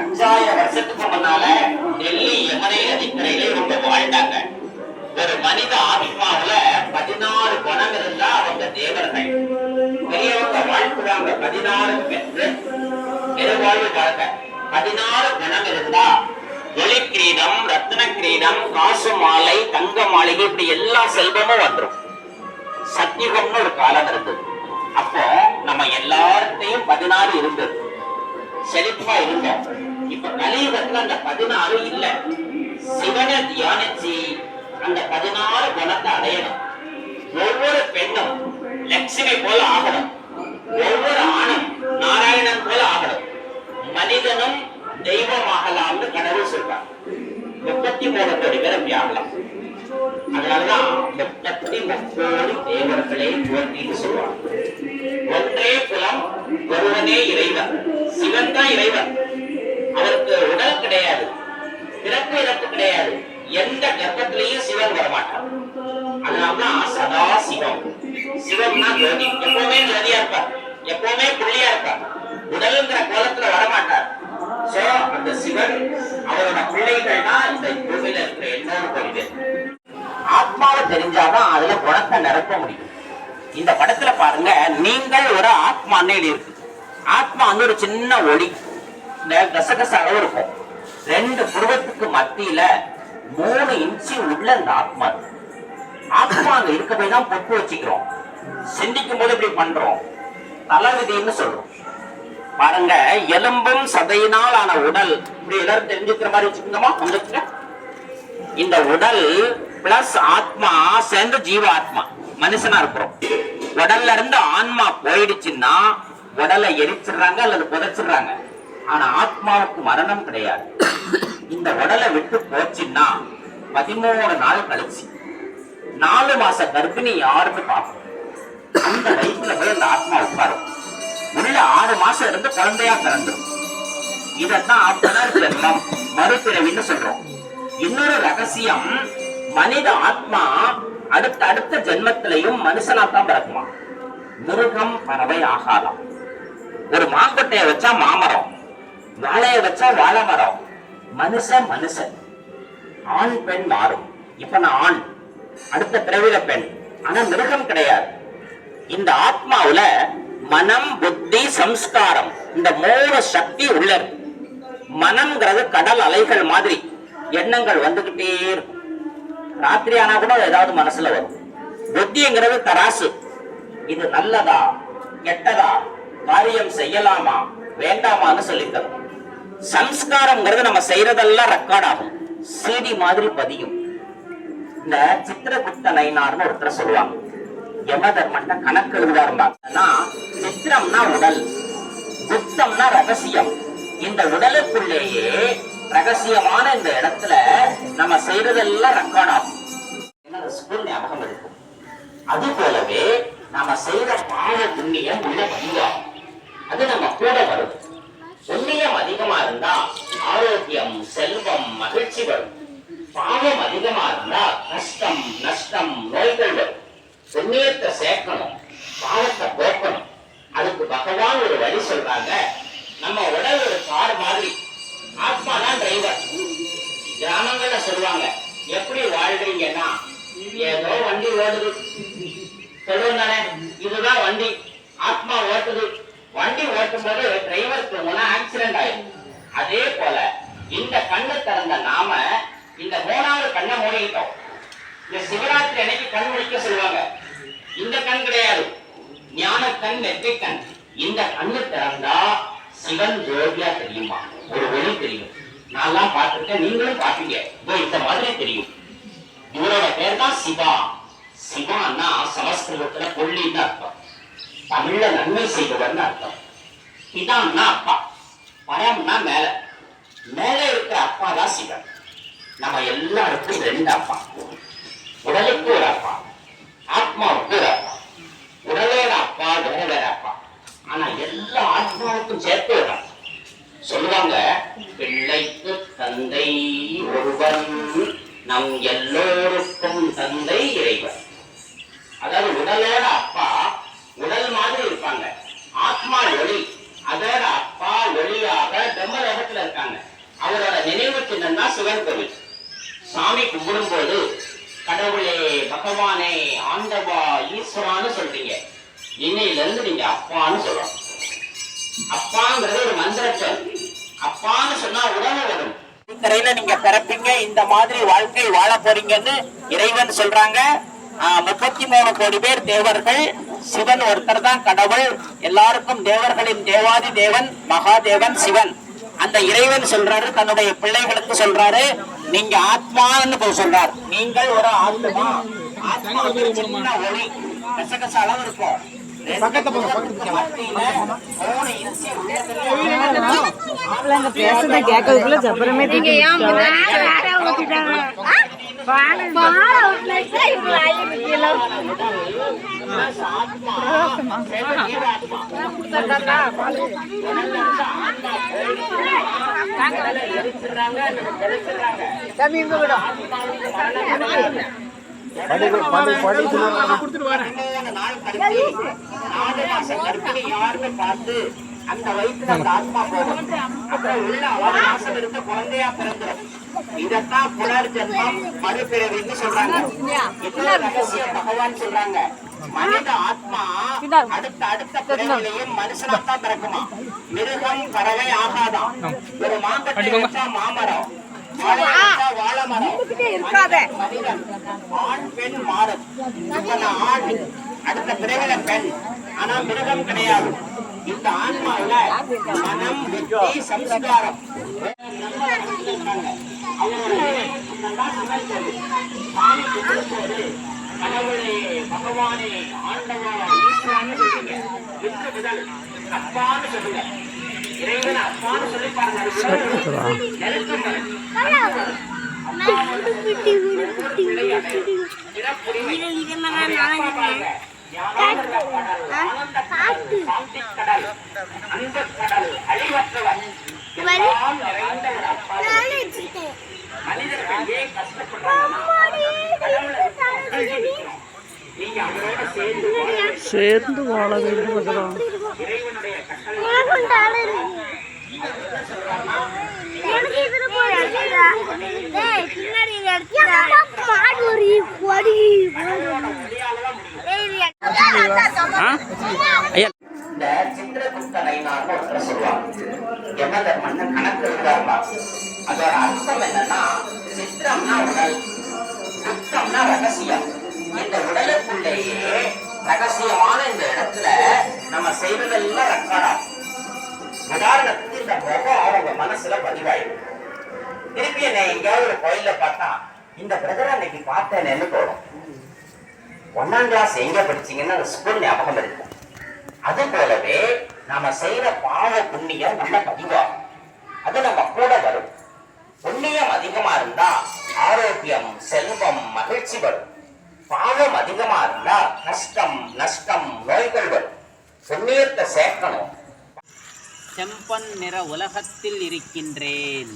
அஞ்சாயிரம் வருஷத்துக்கு முன்னால டெல்லி யமுனை நதிக்கரையில இவங்க வாழ்ந்தாங்க. ஒரு மனித ஆத்மாவுல பதினாறு குணம் இருந்தா அவங்க தேவர்கள். பெரியவங்க வாழ்த்துறாங்க பதினாறு பெற்று பெருவாழ்வு வாழ்க்கை. பதினாறு குணம் இருந்தா ஒளி கிரீடம் ரத்ன கிரீடம் காசு மாலை தங்க மாளிகை இப்படி எல்லா செல்வமும் வந்துரும். சத்தியுகம்னு ஒரு காலம் இருந்தது. அப்போ நம்ம எல்லார்ட்டையும் பதினாறு இருந்தது. செழிப்பா இருந்தோம் இப்ப கலியுகத்துல அந்த பதினாறு இல்ல. சிவனை தியானிச்சு அந்த பதினாறு குணத்தை அடையணும். ஒவ்வொரு பெண்ணும் லட்சுமி போல ஆகணும். ஒவ்வொரு ஆணும் நாராயணன் போல ஆகணும். மனிதனும் தெய்வம் ஆகலாம்னு கடவுள் சொல்றார். முப்பத்தி மூணு கோடி பேர் அப்படி ஆகலாம் அதனாலதான் முப்பத்தி முப்போடு தேவர்களை போற்றின்னு சொல்லுவாங்க. ஒன்றே குலம் ஒருவனே இறைவன். சிவன் தான் இறைவன். அதற்கு உடல் கிடையாது. பிறப்பு இறப்பு கிடையாது. எந்த கர்ப்பத்திலையும் சிவன் வரமாட்டான். அதனாலதான் சதா சிவம். சிவம்னா ஜோதி. எப்பவுமே ஜோதியா இருப்பார். எப்பவுமே புள்ளியா இருப்பார். உடலுங்கிற கோலத்துல வரமாட்டார். சோ அந்த சிவன் அவரோட பிள்ளைகள்னா இந்த பூமியில இருக்கிற எல்லோரும் கோடி ஆத்மாவை தெரிஞ்சாதான் அதுல குணத்தை நிரப்ப முடியும். இந்த படத்துல பாருங்க நீங்கள் ஒரு ஆத்மான்னு இருக்கு ஆத்மா வந்து ஒரு சின்ன ஒளி. இந்த கசகச அளவு இருக்கும். ரெண்டு புருவத்துக்கு மத்தியில மூணு இன்ச்சு உள்ள இந்த ஆத்மா ஆத்மா அங்க இருக்க போய் தான் பொட்டு வச்சுக்கிறோம். சிந்திக்கும் போது இப்படி பண்றோம். தலைவிதின்னு சொல்றோம். பாருங்க எலும்பும் சதையினால் ஆன உடல். இப்படி எல்லாரும் தெரிஞ்சுக்கிற மாதிரி வச்சுக்கோங்கம்மா வந்துருங்க இந்த உடல் பிளஸ் ஆத்மா சேர்ந்து ஜீவ ஆத்மா மனுஷனா இருக்கிறோம். உடல்ல இருந்து ஆன்மா போயிடுச்சுன்னா உடலை எரிச்சிடுறாங்க அல்லது புதைச்சிடுறாங்க. ஆனா ஆத்மாவுக்கு மரணம் கிடையாது. இந்த உடலை விட்டு போச்சுன்னா பதிமூணு நாள் கழிச்சு நாலு மாச கர்ப்பிணி யாருன்னு பார்ப்போம். அந்த வயிற்றுல போய் அந்த ஆத்மா உட்காரும். உள்ள ஆறு மாசம் இருந்து குழந்தையா பிறந்துரும். இதத்தான் ஆத்மனர் ஜென்மம் மறுபிறவின்னு சொல்றோம். இன்னொரு ரகசியம் மனித ஆத்மா அடுத்த அடுத்த ஜென்மத்திலையும் மனுஷனா தான் பிறக்குமா மிருகம் பறவை ஆகாதான் ஒரு மாம்பட்டையை வச்சா மாமரம் வாழைய வச்சா வாழை மரம் மனுஷன் மனுஷன். ஆண் பெண் மாறும். இப்ப நான் ஆண். அடுத்த பிறவில பெண். ஆனா மிருகம் கிடையாது. இந்த ஆத்மாவுல மனம் புத்தி சம்ஸ்காரம் இந்த மூணு சக்தி உள்ள இருக்கு. மனம்ங்கிறது கடல் அலைகள் மாதிரி. எண்ணங்கள் வந்துகிட்டே இருக்கும். ராத்திரி ஆனா கூட ஏதாவது மனசுல வரும். புத்திங்கிறது தராசு. இது நல்லதா கெட்டதா? காரியம் செய்யலாமா? வேண்டாமான்னு சொல்லி தரும் சம்ஸ்காரம்ங்கிறது நம்ம செய்யறதெல்லாம் ரெக்கார்ட் ஆகும். சிடி மாதிரி பதியும். இந்த சித்திரகுப்த நயனார்னு ஒருத்தர் சொல்லுவாங்க. யம தர்மன்ட்ட கணக்கு எழுதாருந்தாங்கன்னா சித்திரம்னா உடல் குப்தம்னா ரகசியம். இந்த உடலுக்குள்ளேயே ரகசியமான இந்த இடத்துல நம்ம செய்யறதெல்லாம் ரெக்கார்ட் ஆகும். ஸ்கூல் ஞாபகம் இருக்கும். அது போலவே நாம செய்யற பாவ புண்ணியம் உள்ள பதிவாகும் அது நம்ம கூட வரும் புண்ணியம் அதிகமா இருந்தா ஆரோக்கியம் செல்வம் மகிழ்ச்சி வரும் பாவம் அதிகமா இருந்தா கஷ்டம் நஷ்டம் நோய்கள் வரும் புண்ணியத்தை சேர்க்கணும் பாவத்தை போக்கணும். அதுக்கு பகவான் ஒரு வழி சொல்றாங்க. நம்ம உடல் ஒரு கார் மாதிரி. ஆத்மா தான் டிரைவர் கிராமங்கள்ல சொல்லுவாங்க எப்படி வாழ்றீங்கன்னா ஏதோ வண்டி ஓடுது. சொல்லுவோம் தானே? இதுதான் வண்டி. ஆத்மா ஓட்டுது. வண்டி ஓட்டும் போது டிரைவருக்கு போனா ஆக்சிடென்ட் ஆயிடும் அதே போல இந்த கண்ணு திறந்த நாம இந்த மூணாவது கண்ணை மூடிக்கிட்டோம். இந்த சிவராத்திரி அன்னைக்கு கண் முடிக்க சொல்லுவாங்க. இந்த கண் கிடையாது. ஞான கண் வெற்றி கண். இந்த கண்ணு திறந்தா சிவன் ஜோதியா தெரியுமா? ஒரு ஒளி தெரியும். நான்லாம் பார்த்திருக்கேன் நீங்களும் பார்ப்பீங்க. இந்த மாதிரி தெரியும். இவரோட பேர் தான் சிவா. சிவான்னா சமஸ்கிருதத்துல கொல்லின்னு அர்த்தம். தமிழ்ல நன்மை செய்பவர்னு அர்த்தம். இதான்னா அப்பா. பரம்னா மேல. மேலே இருக்கிற அப்பா தான் சிவன். நம்ம எல்லாருக்கும் ரெண்டு அப்பா. உடலுக்கு ஒரு அப்பா. ஆத்மாவுக்கு ஒரு அப்பா. உடலோட அப்பா வேற வேற அப்பா. ஆனா எல்லா ஆத்மாவுக்கும் சேர்த்து ஒரு அப்பா. சொல்லுவாங்க பிள்ளைக்கு தந்தை ஒருவன். நம் எல்லோருக்கும் தந்தை இறைவன். அதாவது உடலோட அப்பா உடல் மாதிரி இருப்பாங்க. ஆத்மா ஒளி அதோட அப்பா ஒளியாக பிரம்மலோகத்துல இருக்காங்க. அவரோட நினைவு சின்னம் தான் சிவன் கோவில் சாமி கும்பிடும் போது கடவுளே பகவானே ஆண்டவா ஈஸ்வரான்னு சொல்றீங்க. இன்னையில இருந்து நீங்க அப்பான்னு சொல்லணும் அப்பாங்கிறது ஒரு மந்திரச்சல் அப்பான்னு சொன்னா உடனே வரும். கரையில நீங்க பிறப்பீங்க இந்த மாதிரி வாழ்க்கை வாழ போறீங்கன்னு இறைவன் சொல்றாங்க. முப்பத்தி மூணு கோடி பேர் தேவர்கள். சிவன் ஒருத்தர் தான் கடவுள். எல்லாருக்கும் தேவர்களின் தேவாதி தேவன் மகாதேவன் சிவன். அந்த இறைவன் சொல்றாரு தன்னுடைய பிள்ளைகளுக்கு சொல்றாரு நீங்க ஆத்மான்னு போய் சொல்றார். நீங்கள் ஒரு ஆத்மா. ஆத்மா வந்து ஒரு சின்ன ஒளி. கசகச அளவு இருக்கும் பேசுறத கேட்கறதுக்குள்ள சப்பரமே நீங்க பார்த்து அந்த வயிற்றுல அந்த ஆத்மா போகும் அப்புறம் உள்ள ஆறு மாசம் இருந்த குழந்தையா பிறந்துடும் இதத்தான் புனர்ஜென்மம் மறுபிறவின்னு சொல்றாங்க. இன்னொரு ரகசியம் பகவான் சொல்றாங்க? மனித ஆத்மா அடுத்த அடுத்த பிறவிலையும் மனுஷனா தான் பிறக்குமா? மிருகம் பறவை ஆகாதாம். ஒரு மாங்கட்டி வச்சா மாமரம். மனிதன் ஆண் பெண் மாறும் ஆண் அடுத்த பிறவில பெண். ஆனா மிருகம் கிடையாது. இந்த ஆன்மாவில மனம் சம்ஸ்காரம். நம்ம. அவரோட நினைவு ஆண்டவா ஈஸ்வரான்னு சொல்லுங்க வித்து முதல் அப்பான்னு சொல்லுங்க இறைவன் அப்பான்னு சொல்லி பாருங்க கடல், கடல், அழிவற்றவர். மனிதர்கள் ஏன் அவரோட சேர்ந்து வாழ வேண்டும் பகவான் இறைவனுடைய இந்த சித்திரகுப்த நயினார்னு ஒருத்தர் சொல்லுவாங்க யமதர்மன்னு கணக்கு இருந்தாருமா அதோட அர்த்தம் என்னன்னா சித்திரம்னா உடல் குப்தம்னா ரகசியம். இந்த உடலுக்குள்ளேயே ரகசியமான இந்த இடத்துல நம்ம செய்வதெல்லாம் ரெக்கார்டா உதாரணத்துக்கு இந்த முகம் அவங்க மனசுல பதிவாயிடும். திருப்பி என்னை எங்கேயாவது ஒரு கோயில்ல பார்த்தா இந்த பிரதரை அன்னைக்கு பார்த்தேன்னு தோணும்? ஒன்னாம் கிளாஸ் எங்க படிச்சீங்கன்னா அந்த ஸ்கூல் ஞாபகம் இருக்கும் அது போலவே நாம செய்யற பாவ புண்ணியம் உள்ள பதிவாகும் அது நம்ம கூட வரும். புண்ணியம் அதிகமா இருந்தா ஆரோக்கியம் செல்வம் மகிழ்ச்சி வரும். பாவம் அதிகமா இருந்தா கஷ்டம் நஷ்டம் நோய்கள் வரும். புண்ணியத்தை சேர்க்கணும். செம்பன் நிற உலகத்தில் இருக்கின்றேன்.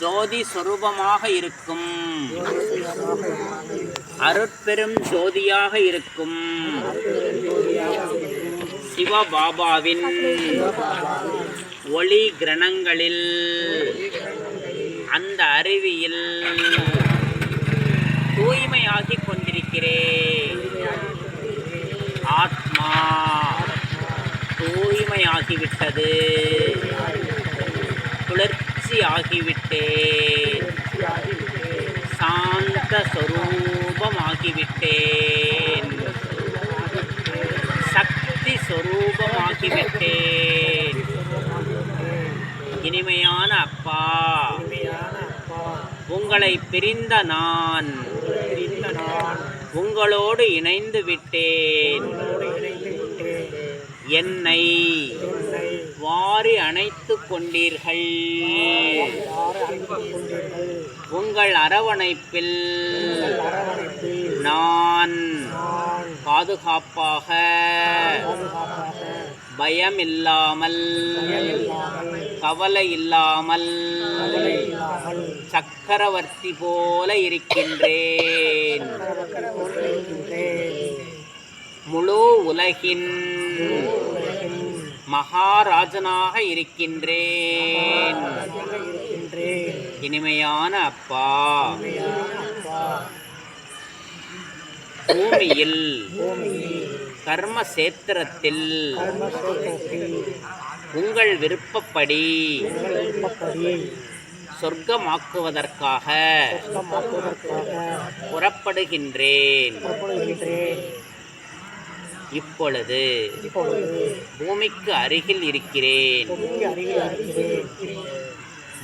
ஜோதி சொரூபமாக இருக்கும். அருட்பெரும் ஜோதியாக இருக்கும். சிவபாபாவின் ஒளி கிரணங்களில் அந்த அருவியில் தூய்மையாகிக் கொண்டிருக்கிறேன். ஆத்மா தூய்மையாகிவிட்டது. குளிர்ச்சி ஆகிவிட்டேன் சாந்த விட்டேன் சக்தி சொரூபமாகிவிட்டேன் இனிமையான அப்பா। உங்களை பிரிந்த நான்। உங்களோடு இணைந்து விட்டேன்। என்னை வாரி அணைத்து கொண்டீர்கள்। உங்கள் அரவணைப்பில் நான் பாதுகாப்பாக பயம் இல்லாமல் கவலை இல்லாமல் சக்கரவர்த்தி போல இருக்கின்றேன். முழு உலகின் மகாராஜனாக இருக்கின்றேன். இனிமையான அப்பா. பூமியில் பூமியில் கர்ம சேத்திரத்தில் கர்மசேத்திரத்தில் உங்கள் விருப்பப்படி சொர்க்கமாக்குவதற்காக புறப்படுகின்றேன். இப்பொழுது பூமிக்கு அருகில் இருக்கிறேன்.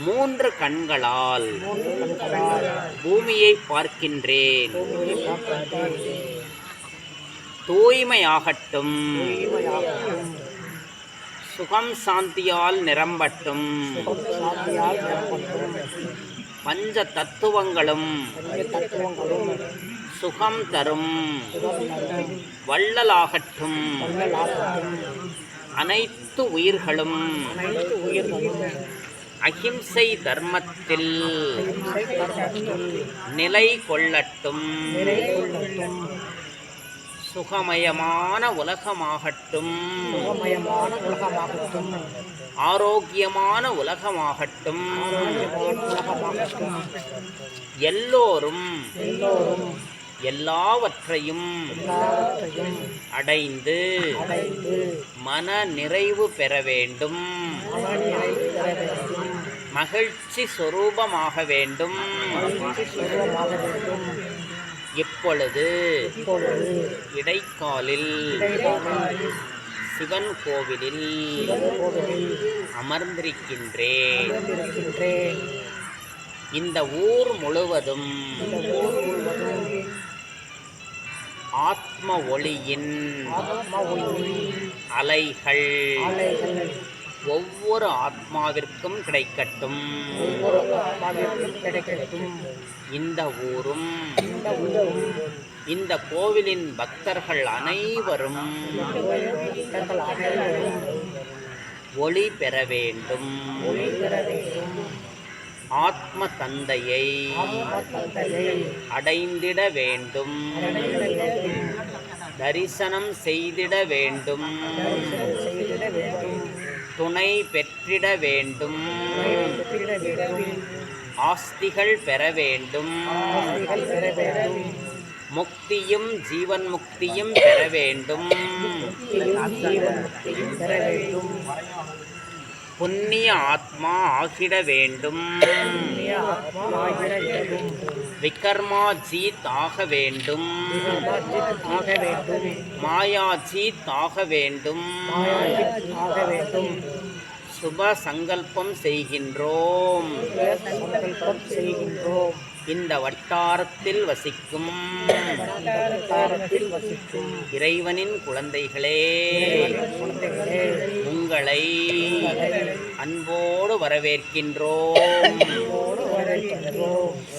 மூன்று கண்களால் பூமியை பார்க்கின்றேன். தூய்மையாகட்டும். சுகம் சாந்தியால் நிரம்பட்டும். பஞ்ச தத்துவங்களும் சுகம் தரும். வள்ளலாகட்டும். வள்ளலாகட்டும் அனைத்து உயிர்களும் அனைத்து உயிர்களும் அகிம்சை தர்மத்தில் நிலை கொள்ளட்டும் சுகமயமான உலகமாகட்டும். ஆரோக்கியமான உலகமாகட்டும். எல்லோரும் எல்லாவற்றையும் அடைந்து மன நிறைவு பெற வேண்டும். மகிழ்ச்சி சொரூபமாக வேண்டும் வேண்டும். இப்பொழுது இடைக்காலில் சிவன் கோவிலில் அமர்ந்திருக்கின்றேன். இந்த ஊர் முழுவதும் ஆத்ம ஒளியின் அலைகள். ஒவ்வொரு ஆத்மாவிற்கும் கிடைக்கட்டும். கிடைக்கட்டும். இந்த ஊரும். இந்த கோவிலின் பக்தர்கள் அனைவரும் பக்தர்கள் அனைவரும் ஒளி பெற வேண்டும். ஒளி பெற வேண்டும். ஆத்ம தந்தையை அடைந்திட வேண்டும். தரிசனம் செய்திட வேண்டும். துணை பெற்றிட வேண்டும். ஆஸ்திகள் பெற வேண்டும். ஆசைகள் பெற வேண்டும். முக்தியும் ஜீவன் முக்தியும் பெற வேண்டும் முக்தியும் ஜீவன் முக்தியும் பெற வேண்டும் புண்ணிய ஆத்மா ஆகிட வேண்டும். புண்ணிய ஆக வேண்டும். மாயாஜீத் ஆக வேண்டும் மாயாஜித் ஆக வேண்டும். சுப சங்கல்பம் செய்கின்றோம் செய்கின்றோம். இந்த வட்டாரத்தில் வசிக்கும். வட்டாரத்தில் வசிக்கும் இறைவனின் குழந்தைகளே உங்களை அன்போடு வரவேற்கின்றோம்.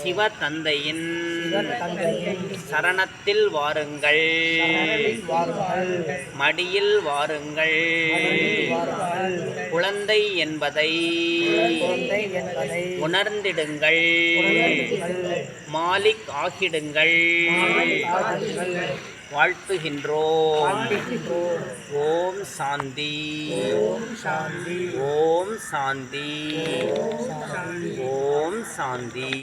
சிவ தந்தையின் சரணத்தில் வாருங்கள். மடியில் வாருங்கள். குழந்தை என்பதை உணர்ந்திடுங்கள். மாலிக் ஆகிடுங்கள். வாழ்த்துகின்றோம். ஓம் சாந்தி. ஓம் ஓம் சாந்தி. ஓம் சாந்தி.